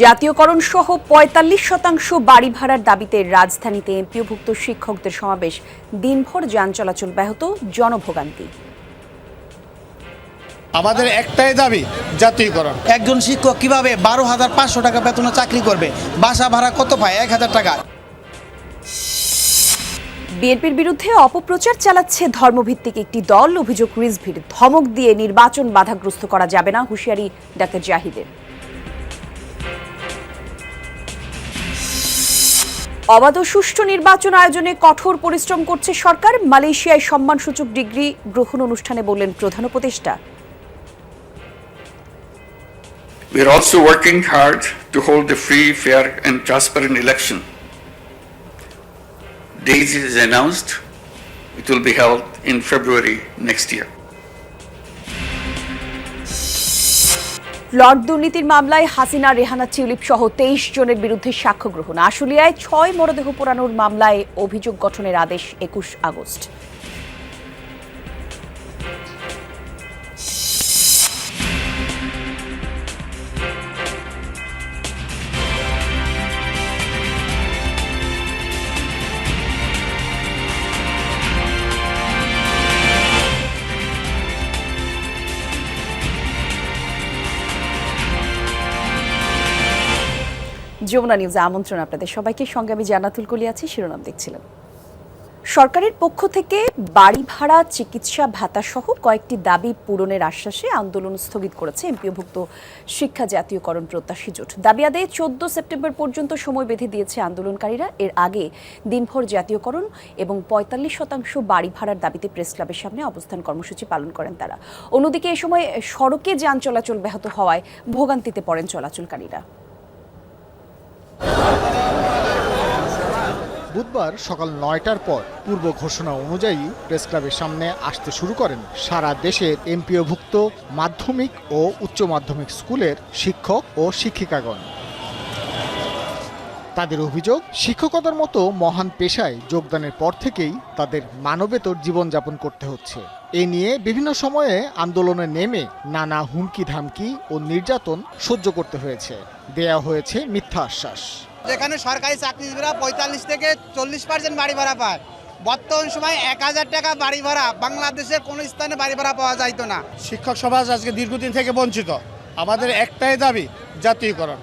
জাতীয়করণ সহ পঁয়তাল্লিশ শতাংশ বাড়ি ভাড়ার দাবিতে রাজধানীতে এমপিওভুক্ত শিক্ষকদের সমাবেশ। দিনভর যান চলাচল ব্যাহত জনভোগান্তি। আমাদের একটাই দাবি জাতীয়করণ। একজন শিক্ষক কীভাবে বারো হাজার পাঁচশো টাকা বেতনে চাকরি করবে? বাসা ভাড়া কত পায়? এক হাজার টাকা। বিএনপির বিরুদ্ধে অপপ্রচার চালাচ্ছে ধর্মভিত্তিক একটি দল। অভিযোগ রিজভির। ধমক দিয়ে নির্বাচন বাধাগ্রস্ত করা যাবে না হুঁশিয়ারি ডাক্তার জাহিদের। অবাধ সুষ্ঠু নির্বাচন আয়োজনে কঠোর পরিশ্রম করছে সরকার মালয়েশিয়ায় সম্মানসূচক ডিগ্রি গ্রহণ অনুষ্ঠানে বললেন প্রধান উপদেষ্টা We are also working hard to hold a free, fair, and transparent election. Date is announced. It will be held in February next year. Plot দুর্নীতির মামলায় হাসিনা, রেহানা চিউলিপ সহ তেইশ জনের বিরুদ্ধে সাক্ষ্য গ্রহণ। আশুলিয়ায় ছয় মরদেহ পোড়ানোর মামলায় অভিযোগ গঠনের আদেশ একুশ আগস্ট। যমুনা নিউজে আমন্ত্রণ আপনাদের সবাইকে। সঙ্গে আমি জানাতুল কলি আছি শিরোনাম দেখছিলেন। সরকারের পক্ষ থেকে বাড়ি ভাড়া, চিকিৎসা ভাতা সহ কয়েকটি দাবি পূরণের আশ্বাসে আন্দোলন স্থগিত করেছে এমপিওভুক্ত শিক্ষা জাতীয়করণ প্রত্যাশী জোট। দাবি আদায়ে চোদ্দ সেপ্টেম্বর পর্যন্ত সময় বেঁধে দিয়েছে আন্দোলনকারীরা। এর আগে দিনভর জাতীয়করণ এবং পঁয়তাল্লিশ শতাংশ বাড়ি ভাড়ার দাবিতে প্রেস ক্লাবের সামনে অবস্থান কর্মসূচি পালন করেন তারা। অন্যদিকে এ সময় সড়কে যান চলাচল ব্যাহত হওয়ায় ভোগান্তিতে পড়েন চলাচলকারীরা। বুধবার সকাল নয়টার পর পূর্ব ঘোষণা অনুযায়ী প্রেস ক্লাবের সামনে আসতে শুরু করেন সারা দেশের এমপিওভুক্ত মাধ্যমিক ও উচ্চ মাধ্যমিক স্কুলের শিক্ষক ও শিক্ষিকাগণ। তাদের অভিযোগ শিক্ষকতার মতো মহান পেশায় যোগদানের পর থেকেই তাদের মানবেতর জীবনযাপন করতে হচ্ছে। এ নিয়ে বিভিন্ন সময়ে আন্দোলনে নেমে নানা হুমকি ধামকি ও নির্যাতন সহ্য করতে হয়েছে। দেয়া হয়েছে মিথ্যা আশ্বাস। যেখানে সরকারি চাকরিজীবীরা পঁয়তাল্লিশ থেকে চল্লিশ পার্সেন্ট বাড়ি ভাড়া পায়। বর্তমান সময় এক হাজার টাকা বাড়ি ভাড়া বাংলাদেশের কোনো স্থানে বাড়ি ভাড়া পাওয়া যাইতো না। শিক্ষক সমাজ আজকে দীর্ঘদিন থেকে বঞ্চিত। আমাদের একটাই দাবি জাতীয়করণ।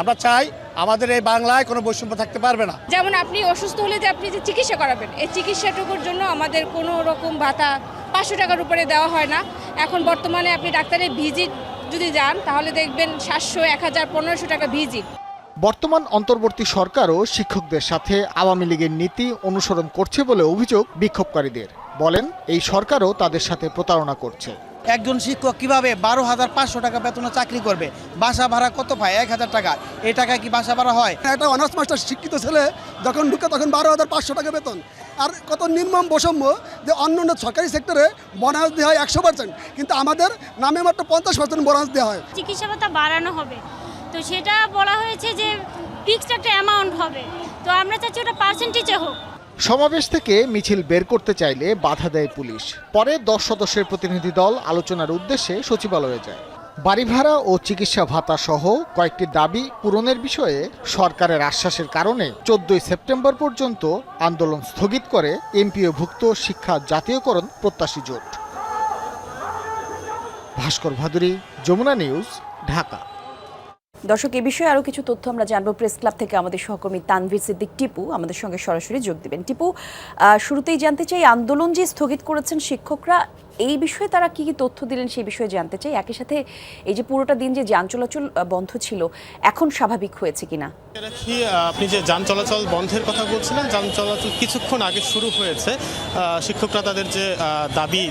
আমরা চাই আমাদের এই বাংলায় কোনো বৈষম্য থাকতে পারবে না। যেমন আপনি অসুস্থ হলে যে আপনি যে চিকিৎসা করাবেন এই চিকিৎসাটুকুর জন্য আমাদের কোনো রকম ভাতা পাঁচশো টাকার উপরে দেওয়া হয় না। এখন বর্তমানে আপনি ডাক্তারের ভিজিট যদি যান তাহলে দেখবেন সাতশো এক হাজার পনেরোশো টাকা ভিজিট। বর্তমান অন্তর্বর্তী সরকারও শিক্ষকদের সাথে আওয়ামী লীগের নীতি অনুসরণ করছে বলে অভিযোগ বিক্ষোভকারীদের। বলেন এই সরকারও তাদের সাথে প্রতারণা করছে। একজন শিক্ষক কীভাবে বারো হাজার পাঁচশো টাকা বেতনে চাকরি করবে? বাসা ভাড়া কত পায় এক হাজার টাকা। এই টাকায় কি বাসা ভাড়া হয়? একটা অনার্স মাস্টার শিক্ষিত ছেলে যখন ঢুকে তখন বারো হাজার পাঁচশো টাকা বেতন। আর কত নির্মম বৈষম্য যে অন্য অন্য সরকারি সেক্টরে বোনাস দেওয়া হয় একশো পার্সেন্ট কিন্তু আমাদের নামে মাত্র পঞ্চাশ পার্সেন্ট বোনাস দেওয়া হয়। চিকিৎসা ভাতা বাড়ানো হবে। তো সেটা বলা হয়েছে যে ফিক্সড একটা অ্যামাউন্ট হবে। তো আমরা চাচ্ছি ওটা পার্সেন্টেজে হোক। সমাবেশ থেকে মিছিল বের করতে চাইলে বাধা দেয় পুলিশ। পরে দশ সদস্যের প্রতিনিধি দল আলোচনার উদ্দেশ্যে সচিবালয়ে যায়। বাড়ি ভাড়া ও চিকিৎসা ভাতা সহ কয়েকটি দাবি পূরণের বিষয়ে সরকারের আশ্বাসের কারণে চোদ্দই সেপ্টেম্বর পর্যন্ত আন্দোলন স্থগিত করে এমপিওভুক্ত শিক্ষা জাতীয়করণ প্রত্যাশী জোট। ভাস্কর ভাদুরী, যমুনা নিউজ, ঢাকা। দর্শক, এ বিষয়ে আরও কিছু তথ্য আমরা জানব প্রেস ক্লাব থেকে আমাদের সহকর্মী তানভীর সিদ্দিক, টিপু আমাদের সঙ্গে সরাসরি যোগ দিবেন। টিপু শুরুতেই জানতে চাই, আন্দোলন যে স্থগিত করেছেন শিক্ষকরা এই বিষয়ে তারা কি কি তথ্য দিলেন সেই বিষয়ে জানতে চাই। একই সাথে এই যে পুরোটা দিন যে যান চলাচল বন্ধ ছিল, এখন স্বাভাবিক হয়েছে কিনা? আপনি যে যান চলাচল বন্ধের কথা বলছিলেন, যান চলাচল কিছুক্ষণ আগে শুরু হয়েছে। শিক্ষকরা তাদের যে দাবি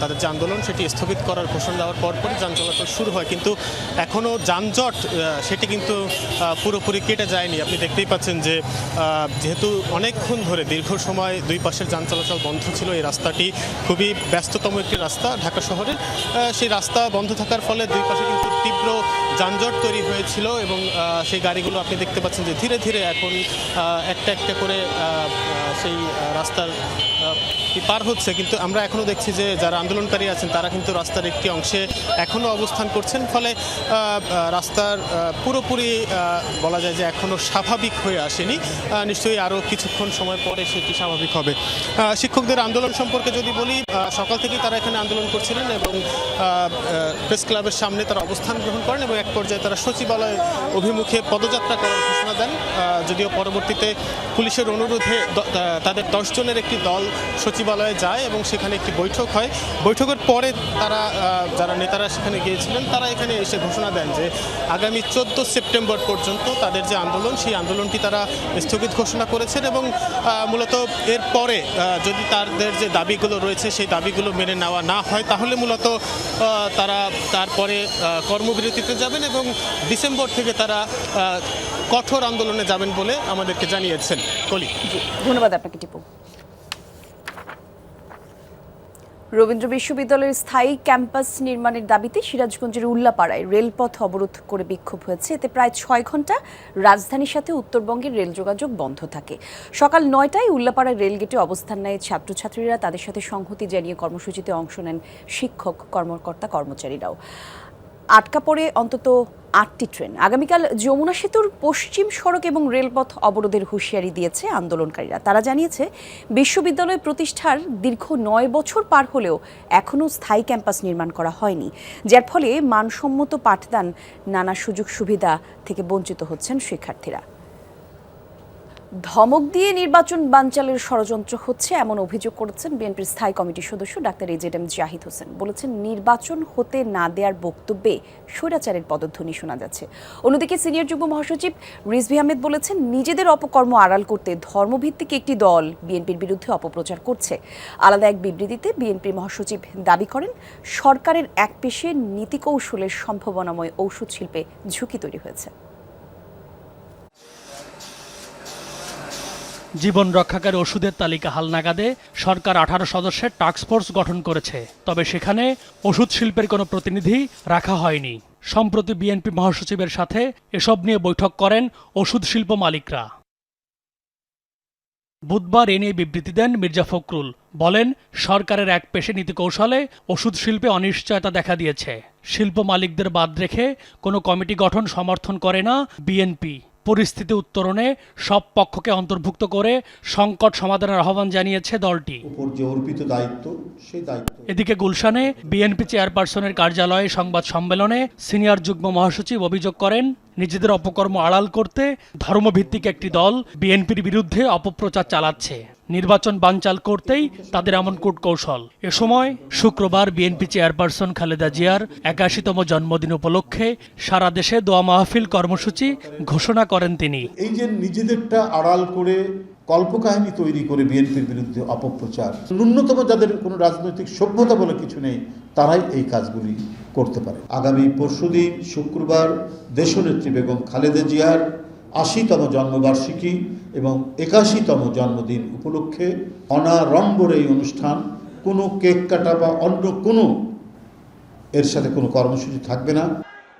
তাদের যে আন্দোলন, সেটি স্থগিত করার ঘোষণা দেওয়ার পরপরই যান চলাচল শুরু হয়। কিন্তু এখনও যানজট সেটি কিন্তু পুরোপুরি কেটে যায়নি। আপনি দেখতেই পাচ্ছেন যে যেহেতু অনেকক্ষণ ধরে দীর্ঘ সময় দুই পাশের যান চলাচল বন্ধ ছিল, এই রাস্তাটি খুবই ব্যস্ততম একটি রাস্তা ঢাকা শহরের। সেই রাস্তা বন্ধ থাকার ফলে দুই পাশে কিন্তু তীব্র যানজট তৈরি হয়েছিল এবং সেই গাড়িগুলো আপনি দেখতে পাচ্ছেন যে ধীরে ধীরে এখন একটা একটা করে সেই রাস্তার পার হচ্ছে, কিন্তু আমরা এখনও দেখছি যে যারা আন্দোলনকারী আছেন, তারা কিন্তু রাস্তার একটি অংশে এখনও অবস্থান করছেন। ফলে রাস্তার পুরোপুরি বলা যায় যে এখনও স্বাভাবিক হয়ে আসেনি। নিশ্চয়ই আরও কিছুক্ষণ সময় পরে সেটি স্বাভাবিক হবে। শিক্ষকদের আন্দোলন সম্পর্কে যদি বলি সকাল থেকেই তারা এখানে আন্দোলন করছিলেন এবং প্রেস ক্লাবের সামনে তারা অবস্থান গ্রহণ করেন এবং এক পর্যায়ে তারা সচিবালয় অভিমুখে পদযাত্রা করার ঘোষণা দেন। যদিও পরবর্তীতে পুলিশের অনুরোধে তাদের দশজনের একটি দল সচিবালয়ে যায় এবং সেখানে একটি বৈঠক হয়। বৈঠকের পরে তারা যারা নেতারা সেখানে গিয়েছিলেন, তারা এখানে এসে ঘোষণা দেন যে আগামী চোদ্দ সেপ্টেম্বর পর্যন্ত তাদের যে আন্দোলন, সেই আন্দোলনটি তারা স্থগিত ঘোষণা করেছেন এবং মূলত এর পরে যদি তাদের যে দাবিগুলো রয়েছে, সেই দাবিগুলো মেনে নেওয়া না হয়, তাহলে মূলত তারা তারপরে কর্মবিরতিতে যাবেন এবং ডিসেম্বর থেকে তারা কঠোর আন্দোলনে যাবেন বলে আমাদেরকে জানিয়েছেন। কলি। ধন্যবাদ আপনাকে টিপু। রবীন্দ্র বিশ্ববিদ্যালয়ের স্থায়ী ক্যাম্পাস নির্মাণের দাবিতে সিরাজগঞ্জের উল্লাপাড়ায় রেলপথ অবরোধ করে বিক্ষোভ হয়েছে। এতে প্রায় ছয় ঘণ্টা রাজধানীর সাথে উত্তরবঙ্গের রেল যোগাযোগ বন্ধ থাকে। সকাল নয়টায় উল্লাপাড়ায় রেলগেটে অবস্থান নেয় ছাত্রছাত্রীরা। তাদের সাথে সংহতি জানিয়ে কর্মসূচিতে অংশ নেন শিক্ষক, কর্মকর্তা, কর্মচারীরাও। আটকা পড়ে অন্তত আটটি ট্রেন। আগামীকাল যমুনা সেতুর পশ্চিম সড়ক এবং রেলপথ অবরোধের হুঁশিয়ারি দিয়েছে আন্দোলনকারীরা। তারা জানিয়েছে, বিশ্ববিদ্যালয় প্রতিষ্ঠার দীর্ঘ নয় বছর পার হলেও এখনও স্থায়ী ক্যাম্পাস নির্মাণ করা হয়নি। যার ফলে মানসম্মত পাঠদান, নানা সুযোগ সুবিধা থেকে বঞ্চিত হচ্ছেন শিক্ষার্থীরা। ধমক দিয়ে নির্বাচন বানচালের ষড়যন্ত্র হচ্ছে এমন অভিযোগ করেছেন বিএনপির স্থায়ী কমিটির সদস্য doctor A Z M Zahid Hossain. বলেছেন, নির্বাচন হতে না দেওয়ার বক্তব্যে স্বৈরাচারের পদধ্বনি শোনা যাচ্ছে। অন্যদিকে সিনিয়র যুগ্ম মহাসচিব রিজভি আহমেদ বলেছেন, নিজেদের অপকর্ম আড়াল করতে ধর্মভিত্তিক একটি দল বিএনপির বিরুদ্ধে অপপ্রচার করছে। আলাদা এক বিবৃতিতে বিএনপির মহাসচিব দাবি করেন, সরকারের এক পেশে নীতিকৌশলের সম্ভাবনাময় ঔষধ শিল্পে ঝুঁকি তৈরি হয়েছে। জীবন রক্ষাকারী ওষুধের তালিকা হালনাগাদে সরকার আঠারো সদস্যের টাস্কফোর্স গঠন করেছে। তবে সেখানে ওষুধ শিল্পের কোনো প্রতিনিধি রাখা হয়নি। সম্প্রতি বিএনপি মহাসচিবের সাথে এসব নিয়ে বৈঠক করেন ওষুধ শিল্প মালিকরা। বুধবার এ নিয়ে বিবৃতি দেন মির্জা ফখরুল। বলেন, সরকারের এক পেশে নীতি কৌশলে ওষুধ শিল্পে অনিশ্চয়তা দেখা দিয়েছে। শিল্প মালিকদের বাদ রেখে কোনো কমিটি গঠন সমর্থন করে না বিএনপি। পরিস্থিতি উত্তরণে সব পক্ষকে অন্তর্ভুক্ত করে সংকট সমাধানের আহ্বান জানিয়েছে দলটি। উপর যে অর্পিত দায়িত্ব সেই দায়িত্ব। এদিকে গুলশানে বিএনপি চেয়ারপারসনের কার্যালয়ে সংবাদ সম্মেলনে সিনিয়র যুগ্ম মহাসচিব অভিযোগ করেন নিজেদের অপকর্ম আড়াল করতে ধর্মভিত্তিক একটি দল বিএনপির বিরুদ্ধে অপপ্রচার চালাচ্ছে। নির্বাচন বানচাল করতেই তাদের এমন কূটকৌশল। এ সময় শুক্রবার বিএনপি চেয়ারপারসন খালেদা জিয়ার একাশিতম জন্মদিন উপলক্ষে সারা দেশে দোয়া মাহফিল কর্মসূচি ঘোষণা করেন তিনি। এই যে নিজেদেরটা আড়াল করে কল্পকাহিনী তৈরি করে বিএনপির বিরুদ্ধে অপপ্রচার, ন্যূনতম যাদের কোনো রাজনৈতিক সভ্যতা বলে কিছু নেই, তারাই এই কাজগুলি করতে পারে। আগামী পরশুদিন শুক্রবার দেশনেত্রী বেগম খালেদা জিয়ার আশিতম জন্মবার্ষিকী এবং একাশিতম জন্মদিন উপলক্ষে অনাড়ম্বর এই অনুষ্ঠান, কোনো কেক কাটা বা অন্য কোনো এর সাথে কোনো কর্মসূচি থাকবে না।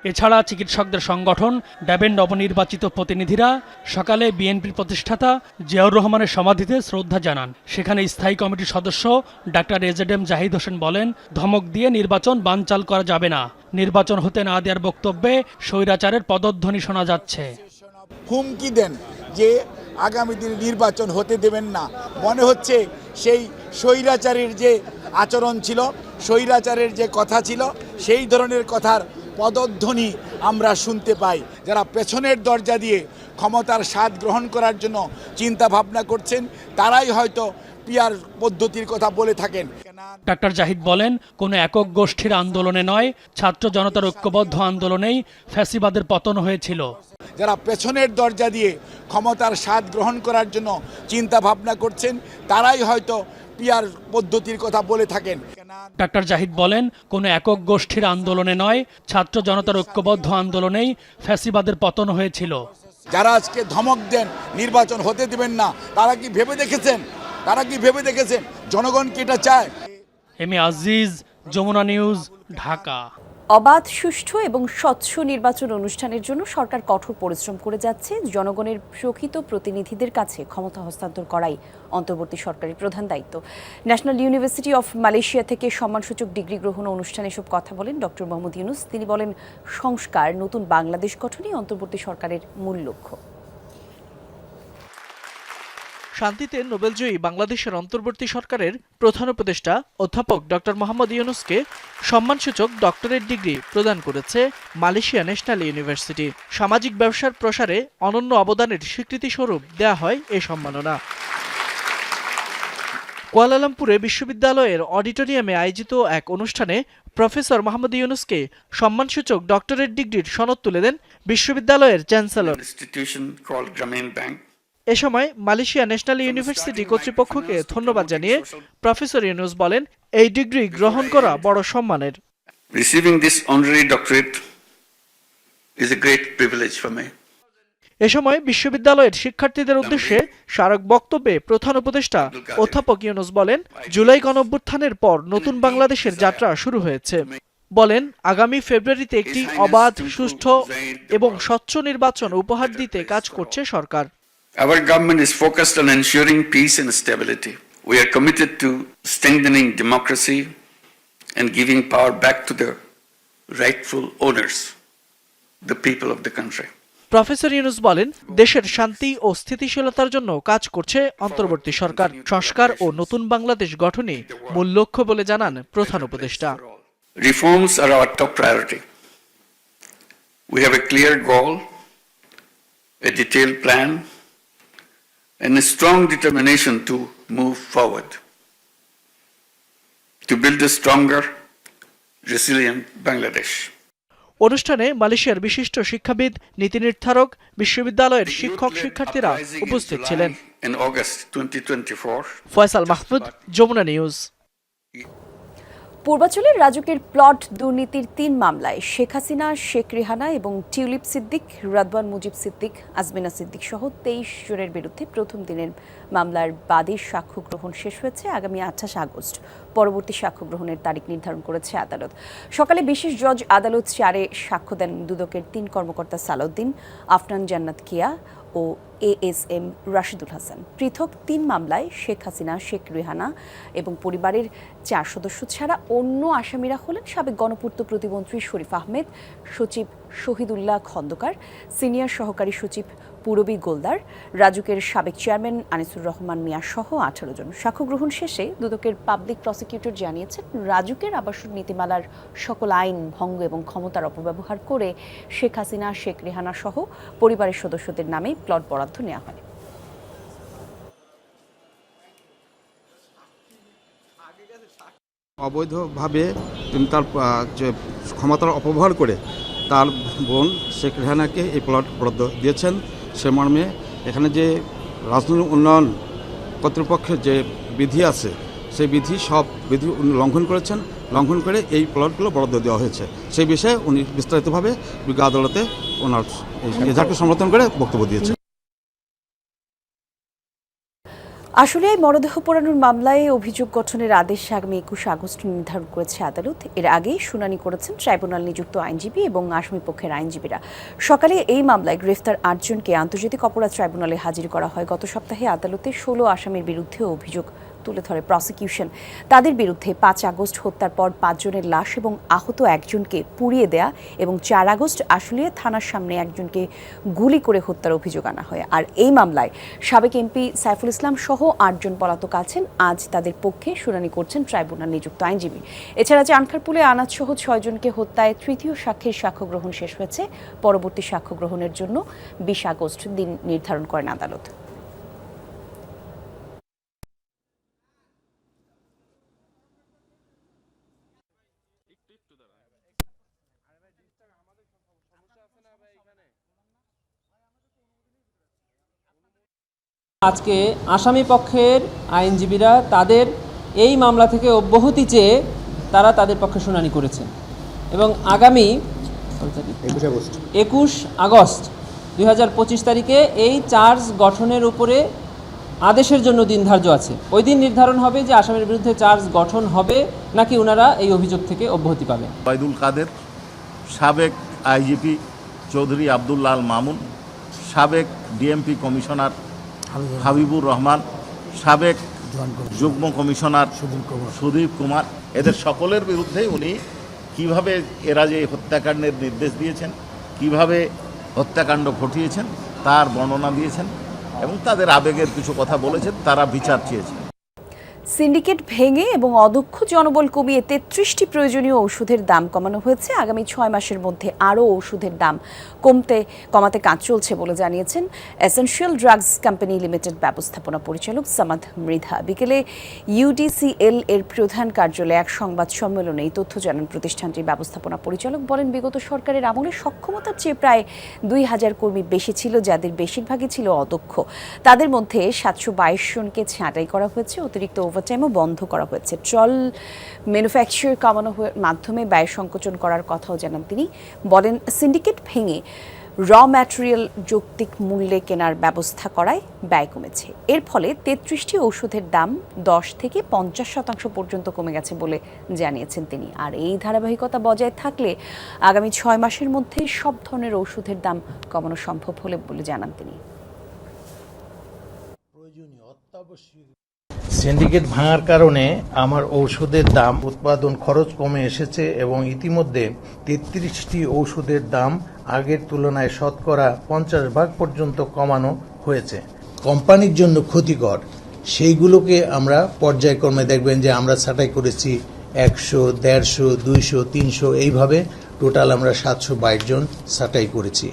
এছাড়া চিকিৎসকদের সংগঠন, ড্যাবের নবনির্বাচিত প্রতিনিধিরা, সকালে বিএনপির প্রতিষ্ঠাতা জিয়াউর রহমানের সমাধিতে শ্রদ্ধা জানান। সেখানে স্থায়ী কমিটির সদস্য doctor A Z M Zahid Hossain বলেন, ধমক দিয়ে নির্বাচন বানচাল করা যাবে না। নির্বাচন হতে না দেওয়ার বক্তব্যে স্বৈরাচারের পদধ্বনি শোনা যাচ্ছে। হুমকি দেন যে আগামী দিনে নির্বাচন হতে দেবেন না। মনে হচ্ছে সেই স্বৈরাচারের যে আচরণ ছিল, স্বৈরাচারের যে কথা ছিল, সেই ধরনের কথার পদধ্বনি আমরা শুনতে পাই। যারা পেছনের দরজা দিয়ে ক্ষমতার স্বাদ গ্রহণ করার জন্য চিন্তা ভাবনা করছেন, তারাই হয়তো পিয়ার পদ্ধতির কথা বলে থাকেন। ডাক্তার জাহিদ বলেন, কোনো একক গোষ্ঠীর আন্দোলনে নয়, ছাত্র জনতার ঐক্যবদ্ধ আন্দোলনেই ফ্যাসিবাদের পতন হয়েছিল। যারা পেছনের দরজা দিয়ে ক্ষমতার স্বাদ গ্রহণ করার জন্য চিন্তা ভাবনা করছেন তারাই হয়তো পিয়ার পদ্ধতির কথা বলে থাকেন। ডাক্তার জাহিদ বলেন কোনো একক গোষ্ঠীর আন্দোলনে নয় ছাত্র জনতার ঐক্যবদ্ধ আন্দোলনেই ফ্যাসিবাদের পতন হয়েছিল। যারা আজকে ধমক দেন নির্বাচন হতে দেবেন না তারা কি ভেবে দেখেছেন? তারা কি ভেবে দেখেছেন? জনগণ কি এটা চায়? M Aziz Jamuna news Dhaka. অবাধ, সুষ্ঠু এবং স্বচ্ছ নির্বাচন অনুষ্ঠানের জন্য সরকার কঠোর পরিশ্রম করে যাচ্ছে। জনগণের প্রকৃত প্রতিনিধিদের কাছে ক্ষমতা হস্তান্তর করাই অন্তর্বর্তী সরকারের প্রধান দায়িত্ব। ন্যাশনাল ইউনিভার্সিটি অফ মালয়েশিয়া থেকে সম্মানসূচক ডিগ্রি গ্রহণ অনুষ্ঠানে এসব কথা বলেন ডক্টর মোহাম্মদ ইউনুস। তিনি বলেন, সংস্কার, নতুন বাংলাদেশ গঠনই অন্তর্বর্তী সরকারের মূল লক্ষ্য। শান্তিতে নোবেলজয়ী বাংলাদেশের অন্তর্বর্তী সরকারের প্রধান উপদেষ্টা অধ্যাপক ডক্টর মোহাম্মদ ইউনুসকে সম্মানসূচক ডক্টরেট ডিগ্রি প্রদান করেছে মালয়েশিয়া ন্যাশনাল ইউনিভার্সিটি। সামাজিক ব্যবসার প্রসারে অনন্য অবদানের স্বীকৃতিস্বরূপ দেয়া হয় এই সম্মাননা। কুয়ালালামপুরে বিশ্ববিদ্যালয়ের অডিটোরিয়ামে আয়োজিত এক অনুষ্ঠানে প্রফেসর মোহাম্মদ ইউনুসকে সম্মানসূচক ডক্টরেট ডিগ্রির সনদ তুলে দেন বিশ্ববিদ্যালয়ের chancellor. Institution called Grameen Bank. এ সময় মালয়েশিয়া ন্যাশনাল ইউনিভার্সিটি কর্তৃপক্ষকে ধন্যবাদ জানিয়ে প্রফেসর ইউনুস বলেন এই ডিগ্রি গ্রহণ করা বড় সম্মানের। Receiving this honorary doctorate is a great privilege for me. এ সময় বিশ্ববিদ্যালয়ের শিক্ষার্থীদের উদ্দেশ্যে স্মারক বক্তব্যে প্রধান উপদেষ্টা অধ্যাপক ইউনুস বলেন জুলাই গণঅভ্যুত্থানের পর নতুন বাংলাদেশের যাত্রা শুরু হয়েছে। বলেন আগামী ফেব্রুয়ারিতে একটি অবাধ সুষ্ঠু এবং স্বচ্ছ নির্বাচন উপহার দিতে কাজ করছে সরকার। Our government is focused on ensuring peace and stability. We are committed to strengthening democracy and giving power back to the rightful owners, the people of the country. Professor Yunus বলেন দেশের শান্তি ও স্থিতিশীলতার জন্য কাজ করছে অন্তর্বর্তী সরকার সংস্কার ও নতুন বাংলাদেশ গঠনই মূল লক্ষ্য বলে জানান প্রধান উপদেষ্টা Reforms are our top priority. We have a clear goal, a detailed plan, and a strong determination to move forward. To build a stronger, resilient Bangladesh. অনুষ্ঠানে মালয়েশিয়ার বিশিষ্ট শিক্ষাবিদ নীতি নির্ধারক বিশ্ববিদ্যালয়ের শিক্ষক শিক্ষার্থীরা উপস্থিত ছিলেন In August 2024. Faisal Mahmud Jamuna news পূর্বাঞ্চলের রাজুকের প্লট দুর্নীতির তিন মামলায় শেখ হাসিনা, শেখ রেহানা এবং টিউলিপ সিদ্দিক, রাদওয়ান মুজিব সিদ্দিক, আজমিনা সিদ্দিক সহ তেইশ জনের বিরুদ্ধে প্রথম দিনের মামলার বাদীর সাক্ষ্য গ্রহণ শেষ হয়েছে আগামী আঠাশ আগস্ট। পরবর্তী সাক্ষ্য গ্রহণের তারিখ নির্ধারণ করেছে আদালত। সকালে বিশেষ জজ আদালত চারে সাক্ষ্য দেন দুদকের তিন কর্মকর্তা সালাউদ্দিন, আফনান জান্নাত কিয়া ও A S M Rashidul Hasan. পৃথক তিন মামলায় শেখ হাসিনা, শেখ রেহানা এবং পরিবারের চার সদস্য ছাড়া অন্য আসামিরা হলেন সাবেক গণপূর্ত প্রতিমন্ত্রী শরীফ আহমেদ, সচিব শহীদুল্লাহ খন্দকার, সিনিয়র সহকারী সচিব পূরবী গোলদার, রাজুকের সাবেক চেয়ারম্যান আনিসুর রহমান মিয়া সহ আঠারো জন। সাক্ষ্য গ্রহণ শেষে দুদকের পাবলিক প্রসিকিউটর জানিয়েছেন, রাজুকের আবাসন নীতিমালার সকল আইন ভঙ্গ এবং ক্ষমতার অপব্যবহার করে শেখ হাসিনা, শেখ রেহানা সহ পরিবারের সদস্যদের নামে প্লট বরাদ্দ নেওয়া হয়। অবৈধভাবে তিনি তার ক্ষমতার অপব্যবহার করে তার বোন শেখ রেহানাকে এই প্লট বরাদ্দ দিয়েছেন। সে মর্মে এখানে যে রাজনৈতিক উন্নয়ন কর্তৃপক্ষের যে বিধি আছে, সেই বিধি সব বিধি লঙ্ঘন করেছেন। লঙ্ঘন করে এই প্লটগুলো বরাদ্দ দেওয়া হয়েছে। সেই বিষয়ে উনি বিস্তারিতভাবে বিজ্ঞ আদালতে ওনার এজাহারকে সমর্থন করে বক্তব্য দিয়েছেন এই মরদেহ পোড়ানোর মামলায় অভিযোগ গঠনের আদেশ আগামী একুশে আগস্ট নির্ধারণ করেছে আদালত। এর আগেই শুনানি করেছেন ট্রাইব্যুনাল নিযুক্ত আইনজীবী এবং আসামি পক্ষের আইনজীবীরা। সকালে এই মামলায় গ্রেফতার আটজনকে আন্তর্জাতিক অপরাধ ট্রাইব্যুনালে হাজির করা হয়। গত সপ্তাহে আদালতে ষোলো আসামির বিরুদ্ধে অভিযোগ তুলে ধরে প্রসিকিউশন তাদের বিরুদ্ধে পাঁচ আগস্ট হত্যার পর পাঁচজনের লাশ এবং আহত একজনকে পুড়িয়ে দেয়া এবং চার আগস্ট আশুলিয়া থানার সামনে একজনকে গুলি করে হত্যার অভিযোগ আনা হয়। আর এই মামলায় সাবেক এমপি সাইফুল ইসলাম সহ আটজন পলাতক আছেন। আজ তাদের পক্ষে শুনানি করছেন ট্রাইব্যুনাল নিযুক্ত আইনজীবী। এছাড়া চানখারপুলে আনাজ সহ ছয়জনকে হত্যায় তৃতীয় সাক্ষীর সাক্ষ্য গ্রহণ শেষ হয়েছে। পরবর্তী সাক্ষ্য গ্রহণের জন্য বিশ আগস্ট দিন নির্ধারণ করেন আদালত। আজকে আসামি পক্ষের আইনজীবীরা তাদের এই মামলা থেকে অব্যাহতি চেয়ে তারা তাদের পক্ষে শুনানি করেছেন এবং আগামী একুশ আগস্ট দুই হাজার পঁচিশ তারিখে এই চার্জ গঠনের উপরে আদেশের জন্য দিন ধার্য আছে। ওই দিন নির্ধারণ হবে যে আসামের বিরুদ্ধে চার্জ গঠন হবে নাকি ওনারা এই অভিযোগ থেকে অব্যাহতি পাবে। বাইদুল কাদের, সাবেক আইজিপি চৌধুরী আবদুল্লাল মামুন, সাবেক ডিএমপি কমিশনার হাবিবুর রহমান সাবেক যুগ্ম কমিশনার সুদীপ কুমার। এদের সকলের বিরুদ্ধেই উনি কীভাবে এরা যে হত্যাকাণ্ডের নির্দেশ দিয়েছেন কীভাবে হত্যাকাণ্ড ঘটিয়েছেন তার বর্ণনা দিয়েছেন এবং তাদের আবেগের কিছু কথা বলেছেন তারা বিচার চেয়েছেন। সিন্ডিকেট ভেঙে এবং অদক্ষ জনবল কমিয়ে তেত্রিশটি প্রয়োজনীয় ওষুধের দাম কমানো হয়েছে। আগামী ছয় মাসের মধ্যে আরও ওষুধের দাম কমতে, কমাতে কাজ চলছে বলে জানিয়েছেন এসেনশিয়াল ড্রাগস কোম্পানি লিমিটেড ব্যবস্থাপনা পরিচালক সামাদ মৃধা। বিকেলে ইউডিসিএল এর প্রধান কার্যালয়ে এক সংবাদ সম্মেলনে এই তথ্য জানান প্রতিষ্ঠানটির ব্যবস্থাপনা পরিচালক। বলেন, বিগত সরকারের আমলে সক্ষমতার চেয়ে প্রায় দুই হাজার কর্মী বেশি ছিল, যাদের বেশিরভাগই ছিল অদক্ষ। তাদের মধ্যে সাতশো বাইশ জনকে ছাঁটাই করা হয়েছে। অতিরিক্ত ওভারটাইমও বন্ধ করা হয়েছে। ট্রল ম্যানুফ্যাকচার কমানো মাধ্যমে ব্যয় সংকোচন করার কথাও জানান তিনি। বলেন, সিন্ডিকেট ভেঙে র ম্যাটেরিয়াল যৌক্তিক মূল্যে কেনার ব্যবস্থা করায় ব্যয় কমেছে। এর ফলে তেত্রিশটি ঔষধের দাম দশ থেকে পঞ্চাশ শতাংশ পর্যন্ত কমে গেছে বলে জানিয়েছেন তিনি। আর এই ধারাবাহিকতা বজায় থাকলে আগামী ছয় মাসের মধ্যেই সব ধরনের ওষুধের দাম কমানো সম্ভব হলে বলে জানান তিনি। সিন্ডিকেট ভাঙার কারণে আমার ঔষধের দাম, উৎপাদন খরচ কমে এসেছে এবং ইতিমধ্যে তেত্রিশটি ঔষধের দাম আগের তুলনায় শতকরা পঞ্চাশ ভাগ পর্যন্ত কমানো হয়েছে। কোম্পানির জন্য ক্ষতিকর। সেইগুলোকে আমরা পর্যায়ক্রমে দেখবেন যে আমরা ছাঁটাই করেছি একশো, দেড়শো, দুইশো, তিনশো, এইভাবে টোটাল আমরা সাতশো বাইশ জন ছাঁটাই করেছি।